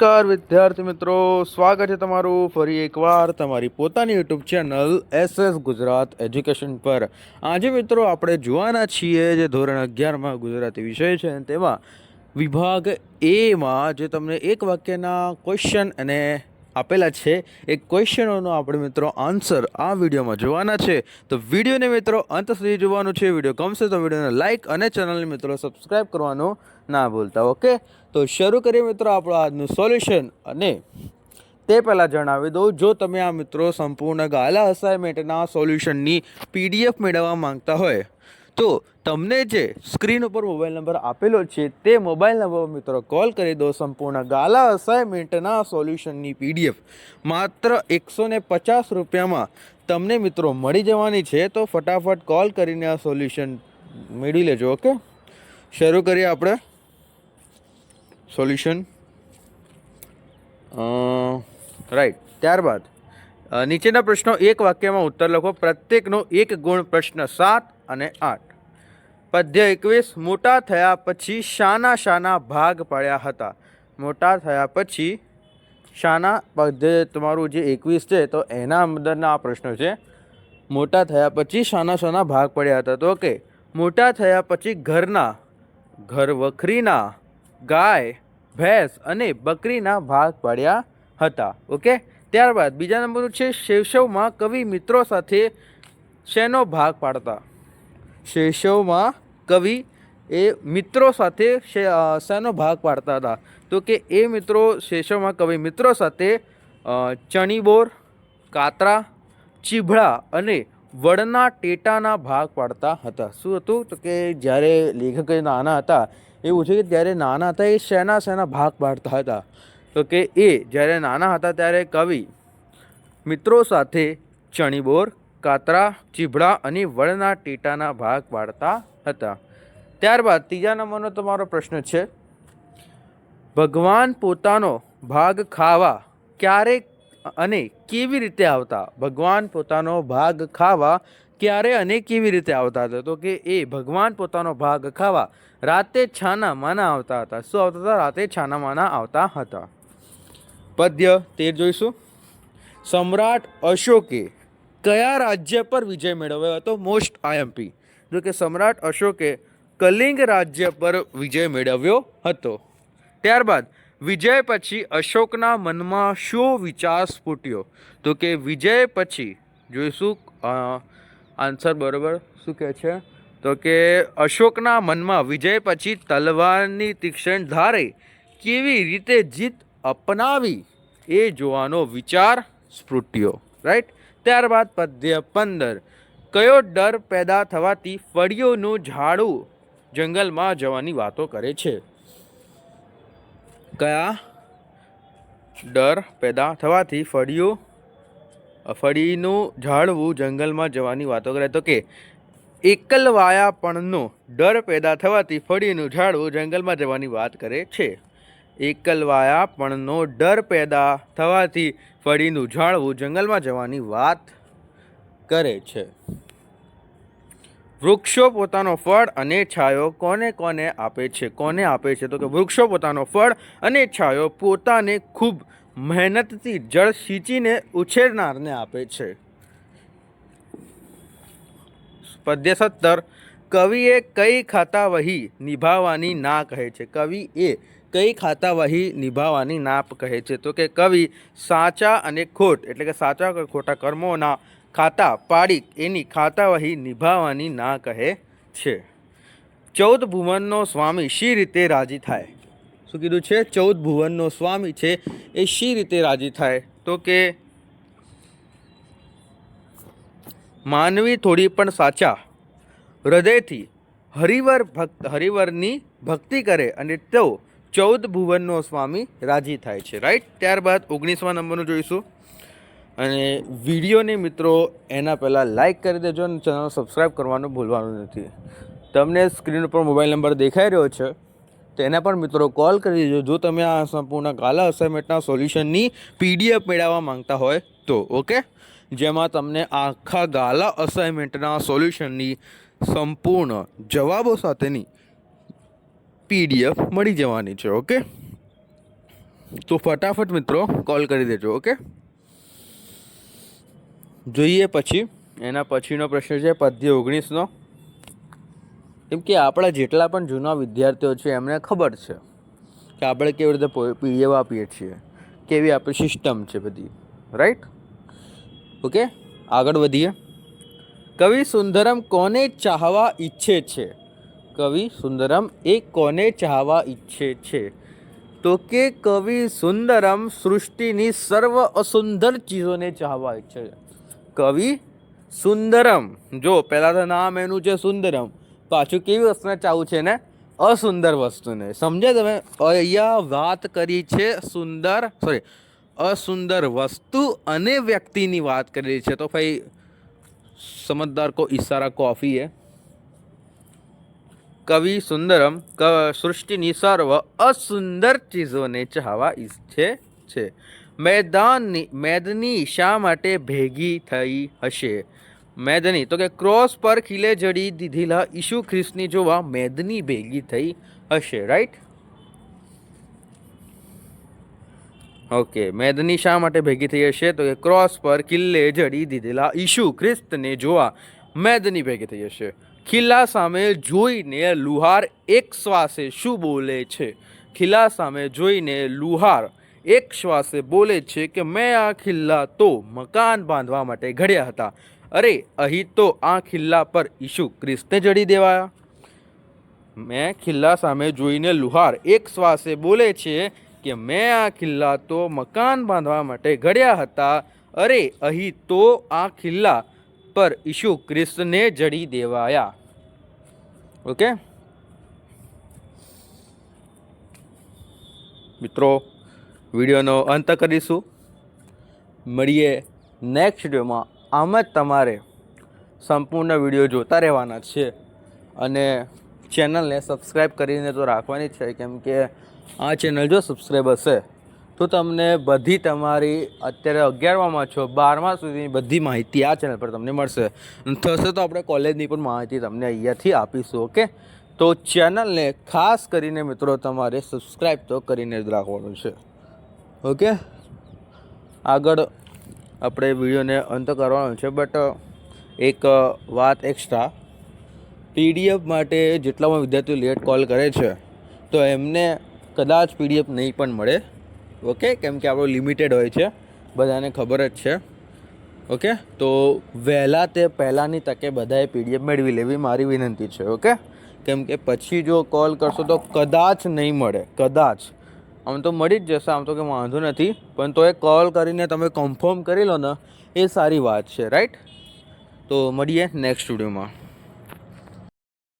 નમસ્કાર, વિદ્યાર્થી મિત્રો. સ્વાગત છે તમારું ફરી એકવાર તમારી પોતાની YouTube channel SS Gujarat education પર. આજે મિત્રો આપણે જોવાના છીએ જે ધોરણ અગિયારમાં ગુજરાતી વિષય છે તેમાં વિભાગ એમાં જે તમને એક વાક્યના ક્વેશ્ચન અને આપેલા છે. એ ક્વેશ્ચનોનો આપણે મિત્રો આન્સર આ વિડીયોમાં જોવાના છે. તો વિડીયોને મિત્રો અંત સુધી જોવાનું છે. વીડિયો ગમશે તો વિડીયોને લાઇક અને ચેનલને મિત્રો સબસ્ક્રાઈબ કરવાનું ના ભૂલતા, ઓકે? તો શરૂ કરીએ મિત્રો આપણું આજનું સોલ્યુશન અને તે પહેલાં જણાવી દઉં. જો તમે આ મિત્રો સંપૂર્ણ ગાલા અસાઇનમેન્ટના સોલ્યુશનની પીડીએફ મેળવવા માંગતા હોય તો તમને જે સ્ક્રીન ઉપર મોબાઈલ નંબર આપેલો છે, તે મોબાઈલ નંબર મિત્રો કોલ કરી દો સંપૂર્ણ ગાલા અસાઇનમેન્ટના સોલ્યુશનની પીડીએફ. માત્ર એકસો ને પચાસ રૂપિયામાં તમને મિત્રો મળી જવાની છે, તો ફટાફટ કોલ કરીને આ સોલ્યુશન મેળવી લેજો, ઓકે? શરૂ કરીએ આપણે. સોલ્યુશન. રાઈટ ત્યારબાદ નીચેના પ્રશ્નો એક વાક્યમાં ઉત્તર લખો. પ્રત્યેકનો એક ગુણ પ્રશ્ન સાત અને આઠ. પદ્ય એકવીસ, મોટા થયા પછી શાના શાના ભાગ પાડ્યા હતા. મોટા થયા પછી શાના પદ્ય તમારું જે એકવીસ છે, તો એના અંદરના આ પ્રશ્ન છે. મોટા થયા પછી શાના શાના ભાગ પડ્યા હતા. તો કે મોટા થયા પછી ઘરના, ઘર વખરીના, ગાય, ભેંસ અને બકરીના ભાગ પાડ્યા હતા. ઓકે, ત્યારબાદ બીજા નંબરનું છે, શૈશવમાં કવિ મિત્રો સાથે શેનો ભાગ પાડતા? શૈશવમાં કવિ એ મિત્રો સાથે શેનો ભાગ પાડતા હતા? તો કે એ મિત્રો શૈશવમાં કવિ મિત્રો સાથે ચણીબોર, કાતરા, ચીભડા અને વડના ટેટાના ભાગ પાડતા હતા. શું હતું? તો કે જ્યારે લેખક નાના હતા, એવું છે કે ત્યારે નાના હતા એ શેના શેના ભાગ પાડતા હતા? તો કે એ જ્યારે નાના હતા ત્યારે કવિ મિત્રો સાથે ચણીબોર કાતરા, ચીભડા અને વળના ટેટાના ભાગ પાડતા હતા. ત્યારબાદ ત્રીજા નંબરનો તમારો પ્રશ્ન છે, ભગવાન પોતાનો ભાગ ખાવા ક્યારે અને કેવી રીતે આવતા? ભગવાન પોતાનો ભાગ ખાવા ક્યારે અને કેવી રીતે આવતા હતા? તો કે એ ભગવાન પોતાનો ભાગ ખાવા રાતે છાના માના આવતા હતા. શું આવતા હતા? રાતે છાના માના આવતા હતા. પદ્ય તેર જોઈશું. સમ્રાટ અશોકે કયા રાજ્ય પર વિજય મેળવ્યો હતો? મોસ્ટ આઈએમપી જો કે સમ્રાટ અશોકે કલિંગ રાજ્ય પર વિજય મેળવ્યો હતો. ત્યારબાદ વિજય પછી અશોકના મનમાં શું વિચાર સ્ફૂટ્યો? તો કે વિજય પછી, જોઈશું આન્સર બરોબર શું કહે છે? તો કે અશોકના મનમાં વિજય પછી તલવારની તીક્ષણ ધારે કેવી રીતે જીત અપનાવી? એ જોવાનો વિચાર સ્ફૂટ્યો. રાઈટ ત્યારબાદ પદ્ય પંદર. કયો ડર પેદા થવાથી ફળીઓનું ઝાડું જંગલમાં જવાની વાતો કરે છે? કયા ડર પેદા થવાથી ફળીઓ ફળીનું ઝાડવું જંગલમાં જવાની વાતો કરે? તો કે એકલવાયાપણનો ડર પેદા થવાથી ફળીનું ઝાડવું જંગલમાં જવાની વાત કરે છે. એકલવાયાપણનો ડર પેદા થવાથી ફળીનું ઝાડવું જંગલમાં જવાની વાત કરે છે. વૃક્ષો પોતાનો ફળ અને છાયો કોને કોને આપે છે? કોને આપે છે? તો કે વૃક્ષો પોતાનો ફળ અને છાયો પોતાને ખૂબ મહેનતથી જળ સિંચીને ઉછેરનારને આપે છે. પદ્ય સત્તર કવિએ કઈ ખાતા વહી નિભાવવાની ના કહે છે? કવિ એ કઈ ખાતાવાહી નિભાવવાની ના કહે છે? તો કે કવિ, સાચા અને ખોટ, એટલે કે સાચા કે ખોટા કર્મોના ખાતા પાડી એની ખાતાવાહી નિભાવવાની ના કહે છે. ચૌદ ભુવનનો સ્વામી શી રીતે રાજી થાય? શું કીધું છે? ચૌદ ભુવનનો સ્વામી છે, એ શી રીતે રાજી થાય? તો કે માનવી થોડી પણ સાચા, હૃદયથી હરિવર ભક્ત, હરિવરની ભક્તિ કરે અને તેઓ ચૌદ ભુવનનો સ્વામી રાજી થાય છે રાઈટ ત્યારબાદ ઓગણીસમા નંબરનું જોઈશું. અને વિડીયોને મિત્રો એના પહેલાં લાઈક કરી દેજો અને ચેનલ સબસ્ક્રાઈબ કરવાનું ભૂલવાનું નથી. તમને સ્ક્રીન ઉપર મોબાઈલ નંબર દેખાઈ રહ્યો છે તેના પર મિત્રો કોલ કરી દેજો. જો તમે આ સંપૂર્ણ કાલા અસાઇનમેન્ટના સોલ્યુશનની પીડીએફ મેળવવા માંગતા હોય તો ઓકે જેમાં તમને આખા ગાલા અસાઇનમેન્ટના સોલ્યુશનની સંપૂર્ણ જવાબો સાથેની પીડીએફ મળી જવાની છે, ઓકે? તો ફટાફટ મિત્રો કોલ કરી દેજો, ઓકે? જોઈએ પછી. એના પછીનો પ્રશ્ન છે, પદ્ય ઓગણીસનો. કેમ કે આપણા જેટલા પણ જૂના વિદ્યાર્થીઓ છે, એમને ખબર છે કે આપણે કેવી રીતે પીડીએફ આપીએ છીએ, કેવી આપણી સિસ્ટમ છે બધી રાઈટ ઓકે? આગળ વધીએ. કવિ સુંદરમ કોને ચાહવા ઈચ્છે છે? કવિ સુંદરમ એ કોને ચાહવા ઈચ્છે છે? તો કે કવિ સુંદરમ સૃષ્ટિની સર્વ અસુંદર ચીજોને ચાહવા ઈચ્છે છે. કવિ સુંદરમ, જો પહેલાં તો નામ એનું છે સુંદરમ. પાછું કેવી વસ્તુને ચાહું છે ને અસુંદર વસ્તુને. સમજે તમે? અહીંયા વાત કરી છે સુંદર સોરી અસુંદર વસ્તુ અને વ્યક્તિની વાત કરી છે. તો ભાઈ, સમજદાર કો ઇશારા કોફી હે. કવિ સુંદરમ, ક, સૃષ્ટિની સર્વ અસુંદર ચીજોને ચાહવા ઈચ્છે છે. મેદાનની, મેદની શા માટે ભેગી થઈ હશે? મેદની, તો કે ક્રોસ પર ખીલે જડી દીધેલા ઈસુ ખ્રિસ્તની જોવા મેદની ભેગી થઈ હશે રાઈટ ઓકે મેદની શા માટે ભેગી થઈ હશે? તો કે ક્રોસ પર કિલ્લે જડી દીધેલા ઈશુ ખ્રિસ્તને જોવા મેદની ભેગી થઈ જશે. ખિલ્લા સામે જોઈને લુહાર એક શ્વાસે શું બોલે છે? ખિલ્લા સામે જોઈને લુહાર એક શ્વાસે બોલે છે કે, મેં આ ખિલ્લા તો મકાન બાંધવા માટે ઘડ્યા હતા. અરે, અહીં તો આ ખિલ્લા પર ઈશુ ખ્રિસ્તને જડી દેવાયા. મેં ખિલ્લા સામે જોઈને લુહાર એક શ્વાસે બોલે છે કે, મેં આ ખિલ્લા તો મકાન બાંધવા માટે ઘડ્યા હતા. અરે, અહીં તો આ ખિલ્લા પર ઈશુ ખ્રિસ્તને જડી દેવાયા. ઓકે? મિત્રો, વિડીયોનો અંત કરીશું. મળીએ નેક્સ્ટ વિડીયોમાં. આમ જ તમારે સંપૂર્ણ વીડિયો જોતા રહેવાના છે. અને ચેનલને સબસ્ક્રાઈબ કરીને તો રાખવાની છે, કેમ કે આ ચેનલ જો સબસ્ક્રાઈબ હશે તો તમને બધી તમારી અત્યારે અગિયારમાં છો, બારમા સુધીની બધી માહિતી આ ચેનલ પર તમને મળશે. થશે તો આપણે કોલેજની પણ માહિતી તમને અહીંયાથી આપીશું ઓકે તો ચેનલને ખાસ કરીને મિત્રો તમારે સબસ્ક્રાઈબ તો કરીને જ રાખવાનું છે ઓકે આગળ આપણે વિડીયોને અંત કરવાનો છે બટ એક વાત એક્સ્ટ્રા પીડીએફ માટે જેટલા પણ વિદ્યાર્થીઓ લેટ કોલ કરે છે, તો એમને કદાચ પીડીએફ નહીં પણ મળે. ઓકે, કેમ કે આપણો લિમિટેડ હોય છે. બધાને ખબર જ છે. ઓકે, તો વહેલા તે પહેલાંની તકે બધાએ પીડીએફ મેળવી લેવી મારી વિનંતી છે, ઓકે? કેમ કે પછી જો કોલ કરશો તો કદાચ નહીં મળે, કદાચ. આમ તો મળી જ જશે, આમ તો કે વાંધો નથી, પણ તો એ કોલ કરીને તમે કન્ફર્મ કરી લો ને, એ સારી વાત છે રાઈટ તો મળીએ નેક્સ્ટ વિડીયોમાં